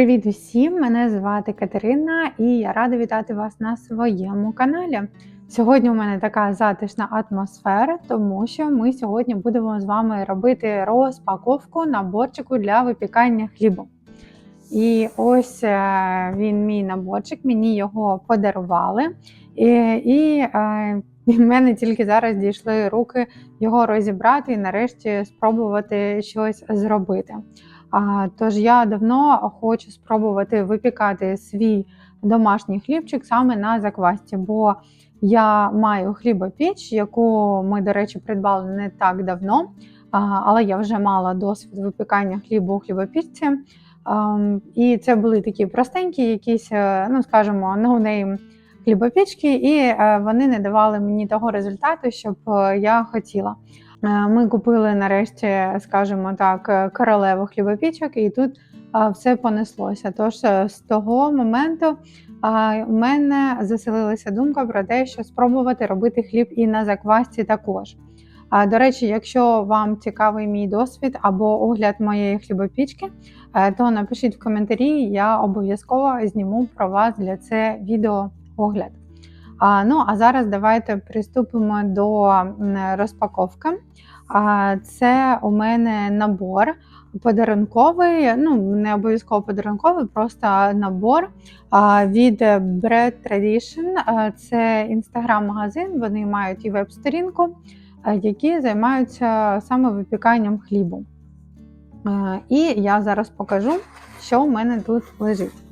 Привіт усім! Мене звати Катерина і я рада вітати вас на своєму каналі. Сьогодні у мене така затишна атмосфера, тому що ми сьогодні будемо з вами робити розпаковку наборчику для випікання хлібу. І ось е, він, мій наборчик, мені його подарували. І, і е, в мене тільки зараз дійшли руки його розібрати і нарешті спробувати щось зробити. Тож я давно хочу спробувати випікати свій домашній хлібчик саме на заквасті, бо я маю хлібопіч, яку ми, до речі, придбали не так давно, але я вже мала досвід випікання хлібу у хлібопічці. Ам, І це були такі простенькі, якісь, е, ну скажімо, ноунейм хлібопічки, і е, вони не давали мені того результату, щоб е, я хотіла. Е, Ми купили нарешті, скажімо так, е, королеву хлібопічок, і тут все понеслося. Тож е, з того моменту у мене заселилася думка про те, що спробувати робити хліб і на заквасці також. До речі, якщо вам цікавий мій досвід або огляд моєї хлібопічки, то напишіть в коментарі, я обов'язково зніму про вас для це відео огляд. Ну а зараз давайте приступимо до розпаковки. Це у мене набор подарунковий, ну не обов'язково подарунковий, просто набор від Bread Tradition. Це інстаграм-магазин. Вони мають і веб-сторінку, які займаються саме випіканням хлібу. І я зараз покажу, що у мене тут лежить.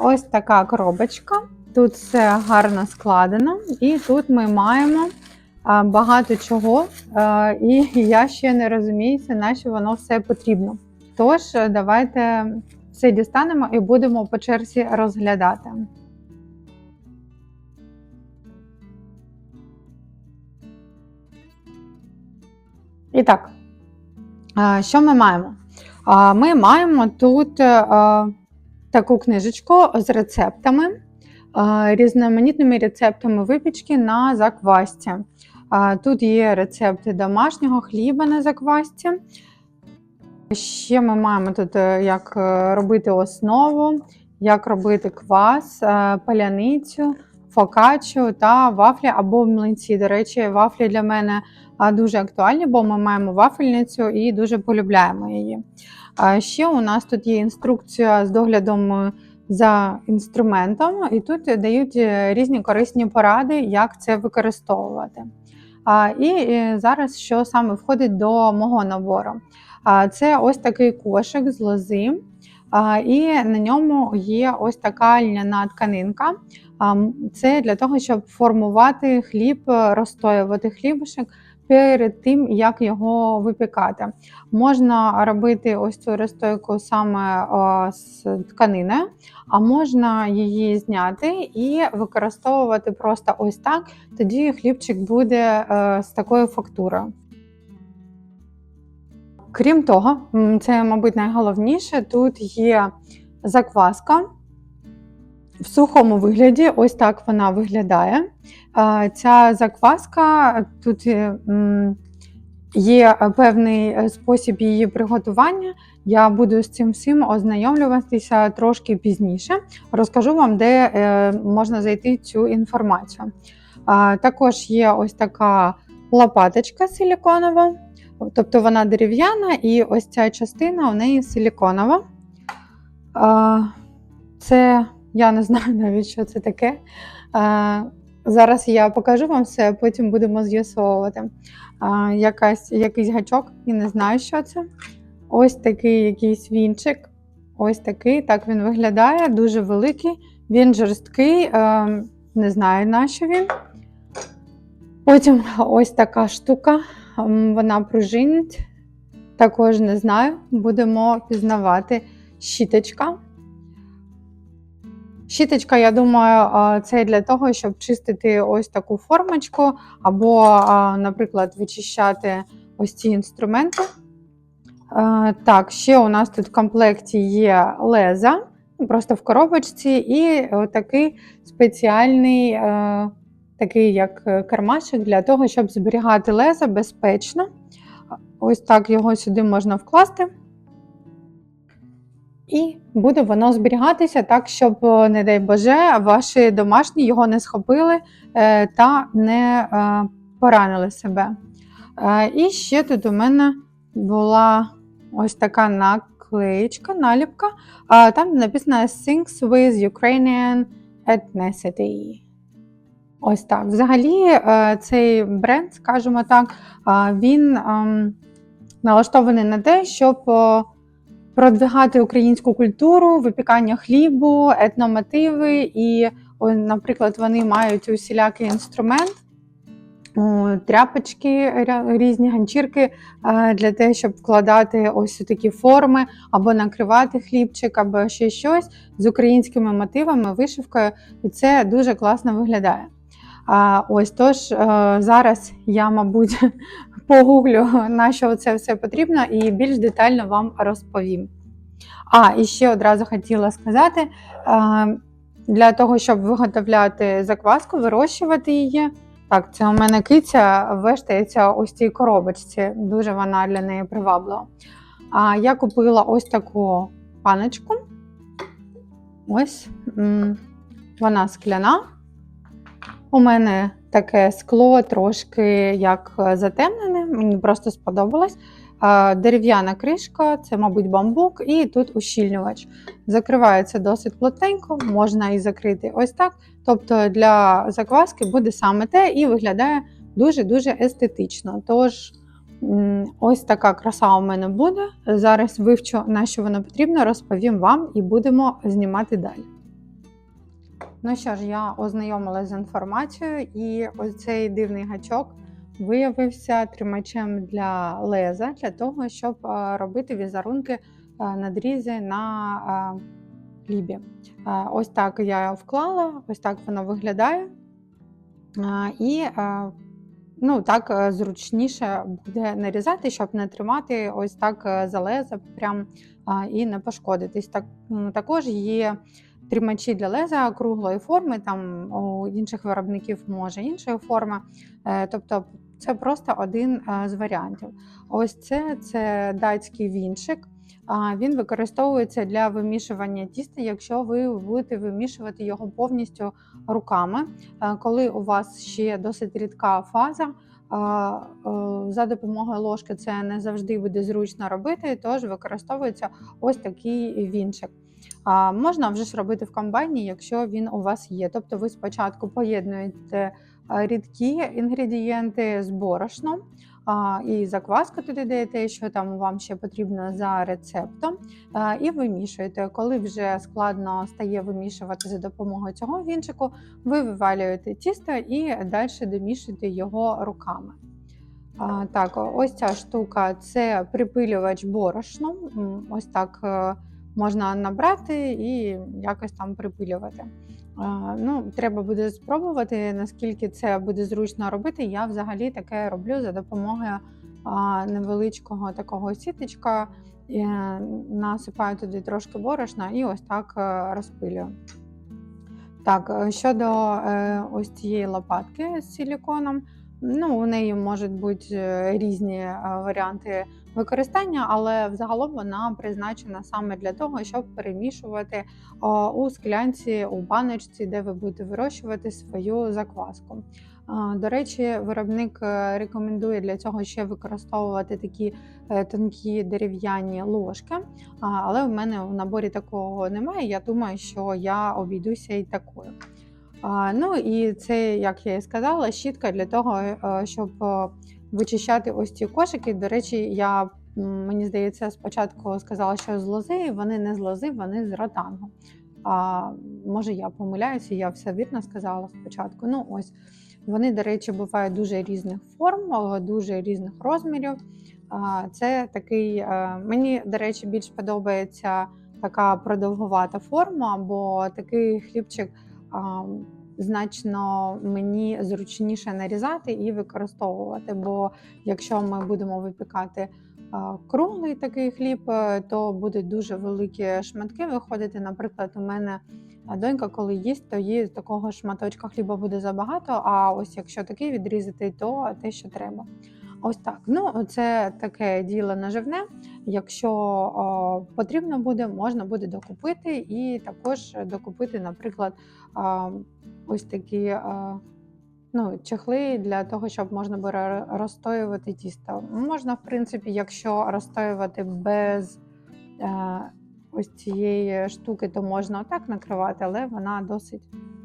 Ось така коробочка. Тут все гарно складено, і тут ми маємо багато чого, і я ще не розуміюся, на воно все потрібно. Тож, е, давайте все дістанемо і будемо по черзі розглядати. І так, що ми маємо? Ми маємо тут а, таку книжечку з рецептами різноманітними рецептами випічки на заквасці. Тут є рецепти домашнього хліба на заквасці. Ще ми маємо тут, е, як е, робити основу, як робити квас, е, паляницю, фокаччу та вафлі або млинці. До речі, вафлі для мене дуже актуальні, бо ми маємо вафельницю і дуже полюбляємо її. Ще у нас тут є інструкція з доглядом за інструментом, і тут дають е, різні корисні поради, як це використовувати. І е, зараз що саме входить до мого набору? Це ось такий кошик з лози, і на ньому є ось така льняна тканинка. Це для того, щоб формувати хліб, е, розстоювати хлібушек перед тим, як його випікати. Можна робити ось цю розстойку саме з тканиною, а можна її зняти і використовувати просто ось так. Тоді хлібчик буде е, з такою фактурою. Крім того, це, мабуть, найголовніше, тут є закваска. В сухому вигляді, ось так вона виглядає. Ця закваска тут е, є певний е, спосіб її приготування. Я буду з цим всім ознайомлюватися трошки пізніше. Розкажу вам, де е, можна знайти цю інформацію. Також є ось така лопаточка силіконова, тобто вона дерев'яна, і ось ця частина у неї силіконова. Це я не знаю навіть, що це таке. Зараз я покажу вам все, а потім будемо з'ясовувати. Якась, Якийсь гачок, і не знаю, що це. Ось такий якийсь вінчик. Ось такий, так він виглядає, дуже великий. Він жорсткий, не знаю, на що він. Потім ось така штука, вона пружинить. Також не знаю, будемо пізнавати щіточка. Щіточка, я думаю, це для того, щоб чистити ось таку формочку, або, наприклад, вичищати ось ці інструменти. Так, ще у нас тут в комплекті є леза, ну, просто в коробочці, і такий спеціальний, е, такий як е, кармашик для того, щоб зберігати леза безпечно. Ось так його сюди можна вкласти. Буде воно зберігатися так, щоб, е, не дай Боже, ваші домашні його не схопили е, та не е, поранили себе. І ще тут у мене була ось така наклеєчка, наліпка. Там написано Things with Ukrainian ethnicity. Ось так. Взагалі, цей бренд, скажімо так, він ем, налаштований на те, щоб продвигати українську культуру, випікання хлібу, етномотиви. І, наприклад, вони мають усілякий інструмент, тряпочки, різні ганчірки е, для того, щоб вкладати ось у такі форми, або накривати хлібчик, або ще щось з українськими мотивами, вишивкою, і це дуже класно виглядає. Ось тож е, зараз я, мабуть, погуглю, на що це все потрібно, і більш детально вам розповім. А, і ще одразу хотіла сказати: е, для того, щоб виготовляти закваску, вирощувати її. Так, це у мене киця вештається ось цій коробочці. Дуже вона для неї приваблива. А я купила ось таку паночку. Ось вона скляна. У мене таке скло трошки як затемнене, мені просто сподобалось. Дерев'яна кришка, це, мабуть, бамбук, і тут ущільнювач. Закривається досить плотненько, можна і закрити ось так. Тобто для закваски буде саме те і виглядає дуже-дуже естетично. Тож, ось така краса у мене буде. Зараз вивчу, на що воно потрібно, розповім вам і будемо знімати далі. Ну що ж, я ознайомилася з інформацією, і ось цей дивний гачок виявився тримачем для леза, для того, щоб е, робити візерунки е, надрізи на хлібі. Е, Ось так я вклала, ось так воно виглядає. І ну, так зручніше буде нарізати, щоб не тримати ось так е, за леза прям і не пошкодитись. Так, також є тримачі для леза круглої форми, там у інших виробників може іншої форми. Е, Тобто це просто один е, з варіантів. Ось це, це датський вінчик. Він використовується для вимішування тіста, якщо ви будете вимішувати його повністю руками. Е, Коли у вас ще досить рідка фаза, за допомогою ложки це не завжди буде зручно робити, тож використовується ось такий вінчик. А можна вже ж робити в комбайні, якщо він у вас є. Тобто ви спочатку поєднуєте рідкі інгредієнти з борошном і закваску туди даєте, що там вам ще потрібно за рецептом, і вимішуєте. Коли вже складно стає вимішувати за допомогою цього вінчику, ви вивалюєте тісто і далі домішуєте його руками. Так, ось ця штука це припилювач борошном. Ось так е, можна набрати і якось там припилювати. Ну, треба буде спробувати, наскільки це буде зручно робити. Я взагалі таке роблю за допомогою невеличкого такого сіточка. Е, Насипаю туди трошки борошна і ось так е, розпилюю. Так, е, щодо ось цієї лопатки з силіконом, ну, у неї можуть бути е, різні е, варіанти використання, але взагалом вона призначена саме для того, щоб перемішувати у склянці, у баночці, де ви будете вирощувати свою закваску. До речі, виробник е, рекомендує для цього ще використовувати такі е, тонкі дерев'яні ложки, але в мене в наборі такого немає. Я думаю, що я обійдуся і такою. Ну і це, як я і сказала, щітка для того, е, щоб е, вичищати ось ці кошики. До речі, я мені здається, спочатку сказала, що з лози, вони не з лози, вони з ротангу. А, може, я помиляюся, я все вірно сказала спочатку. Ну, ось вони, до речі, бувають дуже різних форм, дуже різних розмірів. Це такий, е, мені, до речі, більш подобається така продовгувата форма, бо такий хлібчик значно мені зручніше нарізати і використовувати. Бо якщо ми будемо випікати круглий такий хліб, е, то будуть дуже великі шматки виходити. Наприклад, у мене донька, коли їсть, то їй такого шматочка хліба буде забагато. А ось якщо такий відрізати, то те, що треба. Ось так. Ну, це таке діло наживне. Якщо о, потрібно буде, можна буде докупити, і також докупити, наприклад, а, ось такі а, ну, чехли для того, щоб можна було розстоювати тісто. Можна, в принципі, якщо розстоювати без е, ось цієї штуки, то можна отак накривати, але вона досить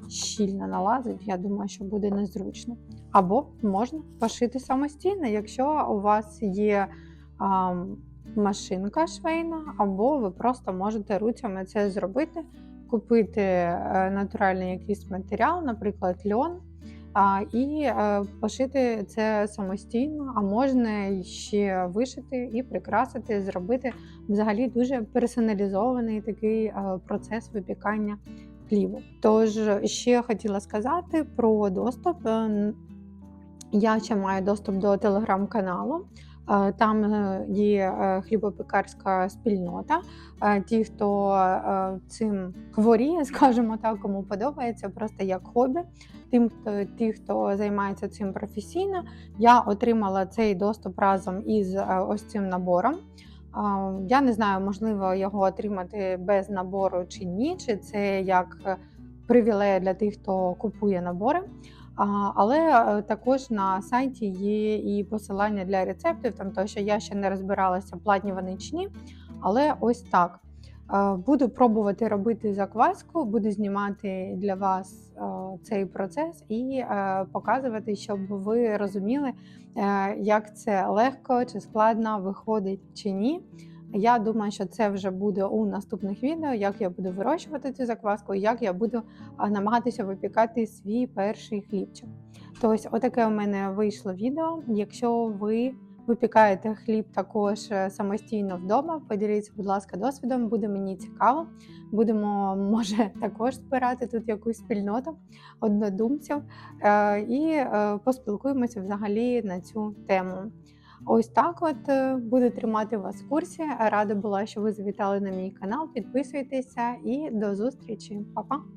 щільно налазить. Я думаю, що буде незручно. Або можна пошити самостійно, якщо у вас є а, машинка швейна, або ви просто можете руцями це зробити, купити е, натуральний якийсь матеріал, наприклад, льон, а, і е, пошити це самостійно, а можна ще вишити і прикрасити, зробити взагалі дуже персоналізований такий е, процес випікання хлібу. Тож ще хотіла сказати про доступ. Е, Я ще маю доступ до телеграм-каналу. Е, Там е, є е, хлібопекарська спільнота. Е, Ті, хто е, цим хворіє, скажімо так, кому подобається, просто як хобі. Тим, хто ті, хто займається цим професійно, я отримала цей доступ разом із е, ось цим набором. Я не знаю, можливо його отримати без набору чи ні, чи це як е, привілея для тих, хто купує набори. Але е, також на сайті є і посилання для рецептів, там то, що я ще не розбиралася, платні вони чи ні. Але ось так. Е, Буду пробувати робити закваску, буду знімати для вас цей процес і е, показувати, щоб ви розуміли, е, як це легко чи складно виходить чи ні. Я думаю, що це вже буде у наступних відео, як я буду вирощувати цю закваску, як я буду намагатися випікати свій перший хлібчик. То ось отаке у мене вийшло відео. Якщо ви випікаєте хліб також е, самостійно вдома, поділіться, будь ласка, досвідом, буде мені цікаво. Будемо, може, також збирати тут якусь спільноту однодумців е, і е, поспілкуємося взагалі на цю тему. Ось так от е, буду тримати вас в курсі. Рада була, що ви завітали на мій канал. Підписуйтеся і до зустрічі, Па-па!